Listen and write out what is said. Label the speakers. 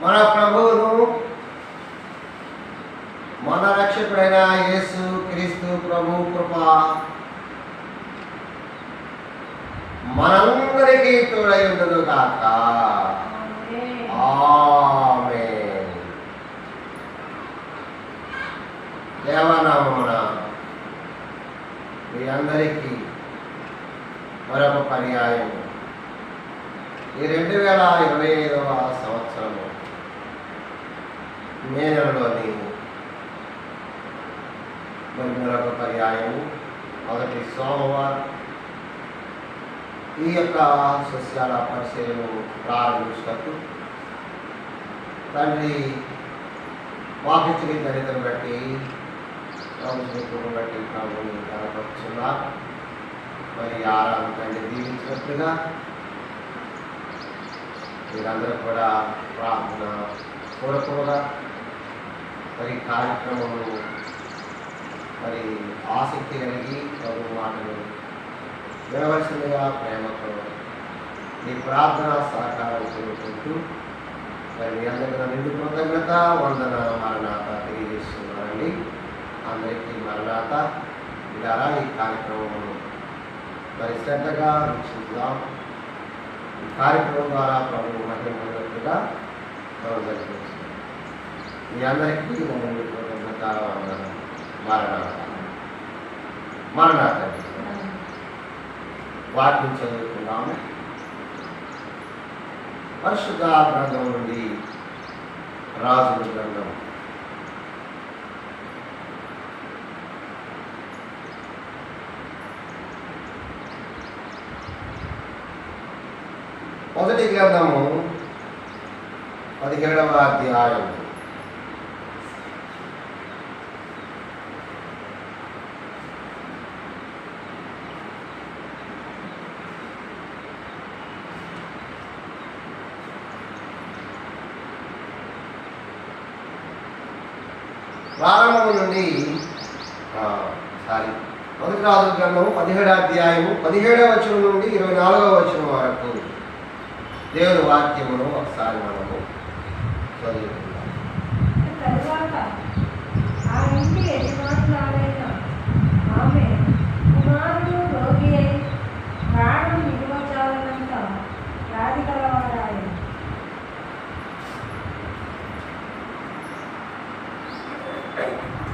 Speaker 1: మన ప్రభువును మన రక్షకుడైన యేసు క్రీస్తు ప్రభు కృప మనందరికీ తోడై ఉండును కాక ఆమేన్. దేవనామమున మీ అందరికీ మరొక పర్యాయం ఈ రెండు వేల ఇరవై ఐదవ సంవత్సరము మే నెలలోని మరి మరొక పర్యాయము. మొదటి సోమవారం ఈ యొక్క సస్యాల పరిచయము ప్రారంభించినట్టు. తండ్రి వాకించిన దళితులు బట్టి ప్రభుత్వం బట్టి ప్రభుత్వం కనపరుచున్నా. మరి ఆరాధన తండ్రి దీవించినట్లుగా మీరందరూ కూడా ప్రార్థన పూర్వకంగా మరి కార్యక్రమము మరి ఆసక్తి కలిగి ప్రభు మాటలు వినవలసిందిగా ప్రేమతో మీ ప్రార్థన సహకారం కోరుకుంటూ మరి మీ అందరికీ నిండు కృతజ్ఞత వందన మరణాత తెలియజేస్తున్నానండి. అందరికీ మరణాత. ఇలా ఈ కార్యక్రమం మరి శ్రద్ధగా వీక్షిద్దాం. ఈ కార్యక్రమం ద్వారా ప్రభు మహిమ మనం జరిపించాం మీ అందరికీ నా నిండు కృతజ్ఞత వందన మరణాత మరణాత వాటిని చదువుకున్నాము పరిశుద్ధ గ్రంథం నుండి రాజుల గ్రంథం. మొదటి గ్రంథము పదిహేడవ అధ్యాయం ప్రారంభము నుండి సారీ మొదటి రాజు గ్రంథము పదిహేడు అధ్యాయము పదిహేడవ వచనం నుండి ఇరవై నాలుగవ వచనం వరకు దేవుని వాక్యమును ఒకసారి మనము చదువుకుందాం.
Speaker 2: Bye.